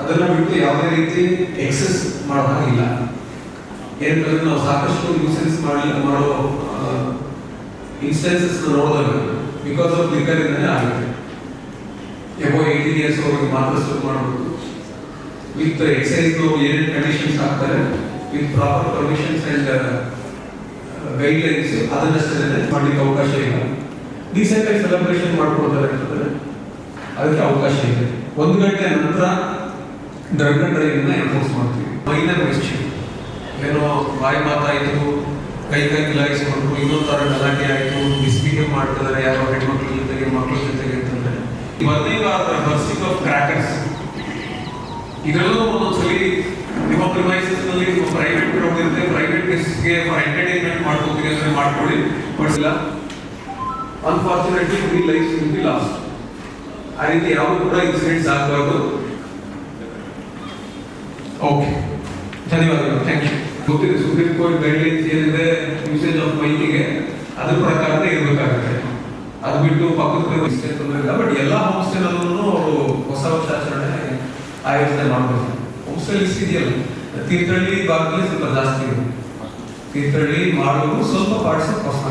ಅದನ್ನ ಬಿಟ್ಟು ಯಾವುದೇ ರೀತಿ ಎಕ್ಸೆಸ್ ಮಾಡೋ ಹಾಗಿಲ್ಲ ಏನಂತಂದ್ರೆ ನಾವು ಸಾಕಷ್ಟು ನ್ಯೂಸೆನ್ಸ್ ಮಾಡಿ ಮಾಡೋ ಇನ್ಸ್ಟೆನ್ಸಸ್ ನೋಡಿದಾಗ ಬಿಕಾಸ್ ಆಫ್ ಲಿಕ್ಕರ್ ಇಂದನೇ ಆಗುತ್ತೆ ಎಬೋ ಏಯ್ಟೀನ್ ಇಯರ್ಸ್ ಅವ್ರಿಗೆ ಮಾತ್ರ ಮಾಡಬಹುದು ವಿತ್ ಎಕ್ಸೈಸ್ ಏನೇನು ಕಂಡೀಷನ್ಸ್ ಹಾಕ್ತಾರೆ with proper permissions and guidelines ಅದನ್ನಷ್ಟೇ ಮಾಡಲಿಕ್ಕೆ ಅವಕಾಶ ಇಲ್ಲ. ರೀಸೆಂಟಾಗಿ ಸೆಲೆಬ್ರೇಷನ್ ಮಾಡ್ಕೊಳ್ತಾರೆ ಅಂತಂದ್ರೆ ಅದಕ್ಕೆ ಅವಕಾಶ ಇದೆ. ಒಂದು ಗಂಟೆ ನಂತರ ಡ್ರಗ್ ಅಂಡ್ ಡ್ರೈವ್ ಎನ್ಫೋರ್ಸ್ ಮಾಡ್ತೀವಿ. ಮೈನರ್ ಮಿಸ್ಚಿವ್ ಏನೋ ಬಾಯಿ ಮಾತಾಯಿತು, ಕೈ ಕೈ ಮಿಲಾಯಿಸ್ಕೊಂಡ್ರು ಇನ್ನೊಂದು ಥರ ಗಲಾಟೆ ಆಯಿತು ಮಿಸ್ಬಿಹೇವ್ ಮಾಡ್ತಿದ್ದಾರೆ ಯಾರೋ ಹೆಣ್ಮಕ್ಳ ಜೊತೆಗೆ ಮಕ್ಕಳ ಜೊತೆಗೆ ಅಂತಂದರೆ. ಇವತ್ತಿಂಗ್ ಆರ್ ಬರ್ಸಿಂಗ್ ಆಫ್ ಕ್ರ್ಯಾಕರ್ಸ್ ಇದರಲ್ಲೂ ಒಂದೊಂದ್ಸಲಿ ನಿಮ್ಮ ಪ್ರಿಮೈಸಸ್ನಲ್ಲಿ ನಿಮ್ಮ ಪ್ರೈವೇಟ್ ಗ್ರೌಂಡ್ ಇರುತ್ತೆ. ಪ್ರೈವೇಟ್ಗೆ ಫಾರ್ ಎಂಟರ್ಟೈನ್ಮೆಂಟ್ ಮಾಡ್ಕೋತೀರಿ ಅಂದರೆ ಮಾಡ್ಕೊಳ್ಳಿ. ಬಟ್ ಇಲ್ಲ. Unfortunately free life will lost ಆ ರೀತಿ ಯಾವುದು ಕೂಡ ಇನ್ಸಿಡೆಂಟ್ಸ್ ಆಗಬಾರ್ದು. ಓಕೆ ಧನ್ಯವಾದಗಳು. ಥ್ಯಾಂಕ್ ಯು ಗೊತ್ತಿದೆ ಸುಪ್ರೀಂ ಕೋರ್ಟ್ ಗೈಡ್ಲೈನ್ಸ್ ಏನಿದೆ ಯೂಸೇಜ್ ಆಫ್ ಮೈಕಿಗೆ ಅದ್ರ ಪ್ರಕಾರನೇ ಇರಬೇಕಾಗುತ್ತೆ. ಅದು ಬಿಟ್ಟು ಪಕ್ಕದ ತೊಂದರೆ ಇಲ್ಲ ಬಟ್ ಎಲ್ಲ ಹೋಮ್ ಸ್ಟೇನಲ್ಲೂ ಅವರು ಹೊಸ ವರ್ಷಾಚರಣೆ ಆಯೋಜನೆ ಮಾಡಬೇಕು ಹೋಮ್ ಸ್ಟೇಲ್ ಇದೆಯಲ್ಲ, ತೀರ್ಥಹಳ್ಳಿ ಭಾಗದಲ್ಲಿ ಸ್ವಲ್ಪ ಜಾಸ್ತಿ ಇದೆ. ತೀರ್ಥಹಳ್ಳಿ ಮಾಡೋದು ಸ್ವಲ್ಪ ಪಾರ್ಟ್ಸ್ ಹೊಸ